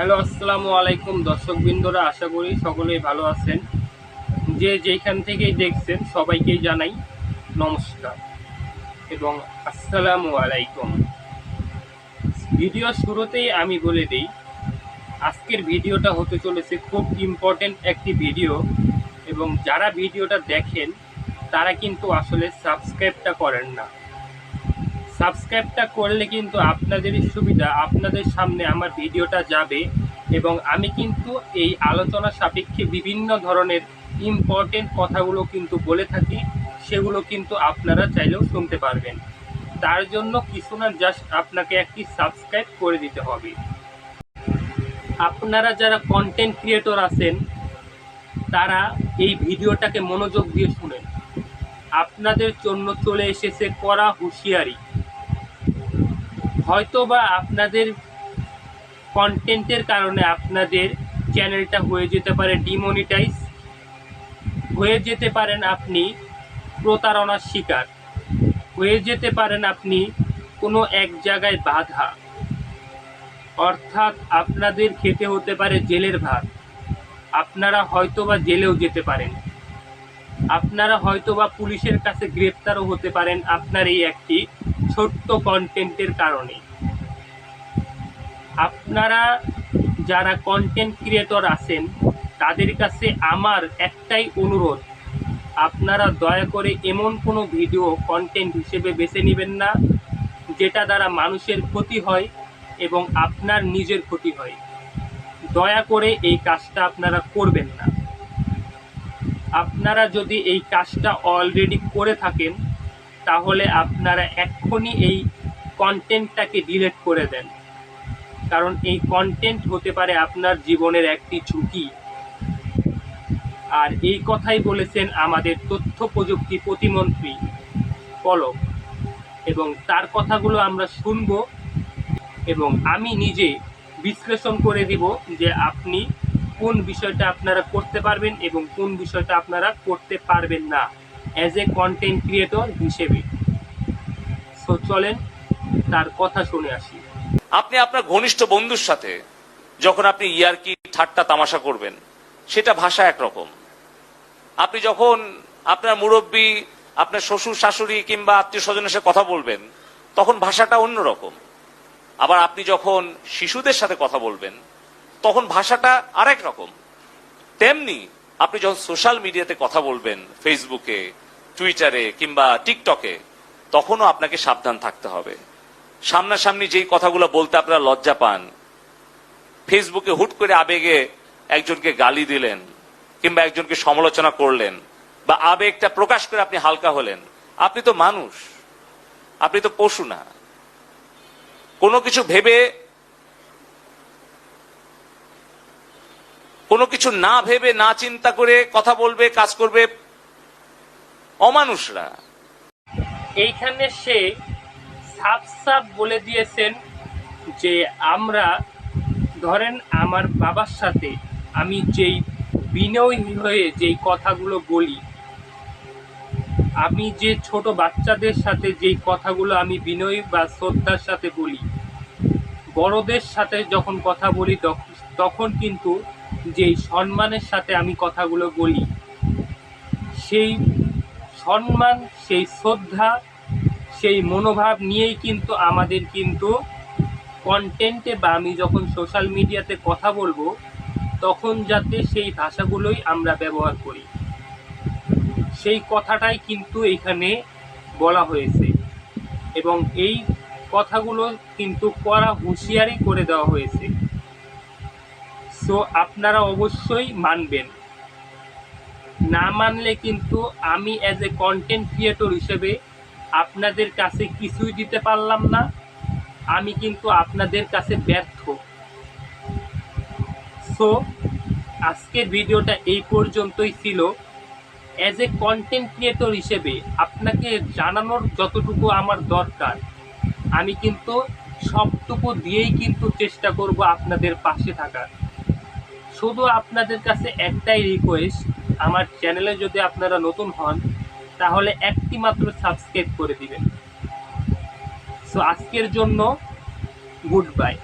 Hello, আসসালামু আলাইকুম দর্শকবৃন্দরা, আশা করি সকলেই ভালো আছেন। যে যেখান থেকেই দেখছেন, সবাইকেই জানাই নমস্কার এবং আসসালামু আলাইকুম। ভিডিও শুরুতেই আমি বলে দিই, আজকের ভিডিওটা হতে চলেছে খুব ইম্পর্টেন্ট একটি ভিডিও এবং যারা ভিডিওটা দেখেন, তারা কিন্তু আসলে সাবস্ক্রাইবটা করেন না। সাবস্ক্রাইবটা করলে কিন্তু আপনাদেরই সুবিধা, আপনাদের সামনে আমার ভিডিওটা যাবে এবং আমি কিন্তু এই আলোচনা সাপেক্ষে বিভিন্ন ধরনের ইম্পর্টেন্ট কথাগুলো কিন্তু বলে থাকি, সেগুলো কিন্তু আপনারা চাইলেও শুনতে পারবেন। তার জন্য কিছু না জাস্ট আপনাকে একটি সাবস্ক্রাইব করে দিতে হবে। আপনারা যারা কন্টেন্ট ক্রিয়েটর আছেন, তারা এই ভিডিওটাকে মনোযোগ দিয়ে শুনেন। আপনাদের জন্য চলে এসেছে কড়া হুঁশিয়ারি। হয়তো বা আপনাদের কন্টেন্টের কারণে আপনাদের চ্যানেলটা হয়ে যেতে পারে ডিমনিটাইজ হয়ে যেতে পারেন আপনি প্রতারণার শিকার। হয়ে যেতে পারেন আপনি কোনো এক জায়গায় বাধা। অর্থাৎ আপনাদের খেতে হতে পারে জেলের ভাত। আপনারা হয়তোবা জেলেও যেতে পারেন। আপনারা হয়তোবা পুলিশের কাছে গ্রেপ্তারও হতে পারেন। আপনার এই একটি ছোট্ট কন্টেন্টের কারণে। আপনারা যারা কন্টেন্ট ক্রিয়েটর আছেন, তাদের কাছে আমার একটাই অনুরোধ, আপনারা দয়া করে এমন কোনো ভিডিও কন্টেন্ট হিসেবে বেছে নেবেন না, যেটা দ্বারা মানুষের ক্ষতি হয় এবং আপনার নিজের ক্ষতি হয়। দয়া করে এই কাজটা আপনারা করবেন না। আপনারা যদি এই কাজটা অলরেডি করে থাকেন তাহলে আপনারা এক্ষুনি এই কন্টেন্টটাকে ডিলিট করে দেন। কারণ এই কন্টেন্ট হতে পারে আপনার জীবনের একটি ঝুঁকি। আর এই কথাই বলেছেন আমাদের তথ্য প্রযুক্তি প্রতিমন্ত্রী পলক। এবং তার কথাগুলো আমরা শুনব এবং আমি নিজে বিশ্লেষণ করে দিব যে আপনি কোন বিষয়টা আপনারা করতে পারবেন এবং কোন বিষয়টা আপনারা করতে পারবেন না। অ্যাজ এ কন্টেন্ট ক্রিয়েটর হিসেবে। সো চলেন তার কথা শুনে আসি। আপনি আপনার ঘনিষ্ঠ বন্ধুর সাথে যখন আপনি ইয়ারকি ঠাট্টা তামাশা করবেন, সেটা ভাষা একরকম। আপনি যখন আপনার মুরব্বী, আপনার শ্বশুর, শাশুড়ি কিংবা আত্মীয় স্বজনের সাথে কথা বলবেন, তখন ভাষাটা অন্যরকম। আবার আপনি যখন শিশুদের সাথে কথা বলবেন, তখন ভাষাটা আরেক রকম। তেমনি আপনি যখন সোশ্যাল মিডিয়াতে কথা বলবেন, ফেসবুকে, টুইটারে কিংবা টিকটকে, তখনও আপনাকে সাবধান থাকতে হবে। সামনাসামনি যেই কথাগুলো বলতে আপনারা লজ্জা পান, ফেসবুকে হুট করে আবেগে একজনকে গালি দিলেন কিংবা একজনকে সমালোচনা করলেন বা আবেগটা প্রকাশ করে আপনি হালকা হলেন, আপনি তো মানুষ, আপনি তো পশু না। কোনো কিছু ভেবে কোনো কিছু না ভেবে, না চিন্তা করে কথা বলবে, কাজ করবে অমানুষরা। এইখানে সে সাফ সাফ বলে দিয়েছেন যে, আমরা, ধরেন আমার বাবার সাথে আমি যেই বিনয়ী হয়ে যেই কথাগুলো বলি, আমি যে ছোট বাচ্চাদের সাথে যেই কথাগুলো আমি বিনয়ী বা শ্রদ্ধার সাথে বলি, বড়দের সাথে যখন কথা বলি, তখ- তখন কিন্তু যেই সম্মানের সাথে আমি কথাগুলো বলি, সেই সম্মান, সেই শ্রদ্ধা, সেই মনোভাব নিয়েই কিন্তু আমাদের কিন্তু কন্টেন্টে বা আমি যখন সোশ্যাল মিডিয়াতে কথা বলব, তখন যাতে সেই ভাষাগুলোই আমরা ব্যবহার করি। সেই কথাটাই কিন্তু এখানে বলা হয়েছে এবং এই কথাগুলো কিন্তু কড়া হুঁশিয়ারি করে দেওয়া হয়েছে। সো আপনারা অবশ্যই মানবেন। না মানলে কিন্তু আমি অ্যাজ এ কন্টেন্ট ক্রিয়েটর হিসেবে আপনাদের কাছে কিছুই দিতে পারলাম না। আমি কিন্তু আপনাদের কাছে ব্যর্থ। সো, আজকের ভিডিওটা এই পর্যন্তই ছিল। অ্যাজ এ কন্টেন্ট ক্রিয়েটর হিসেবে আপনাকে জানানোর যতটুকু আমার দরকার, আমি কিন্তু সবটুকু দিয়েই কিন্তু চেষ্টা করব আপনাদের পাশে থাকার। শুধু আপনাদের কাছে একটাই রিকোয়েস্ট আমার চ্যানেলে যদি আপনারা নতুন হন, তাহলে একটি মাত্র সাবস্ক্রাইব করে দিবেন। সো আজকের জন্য গুড বাই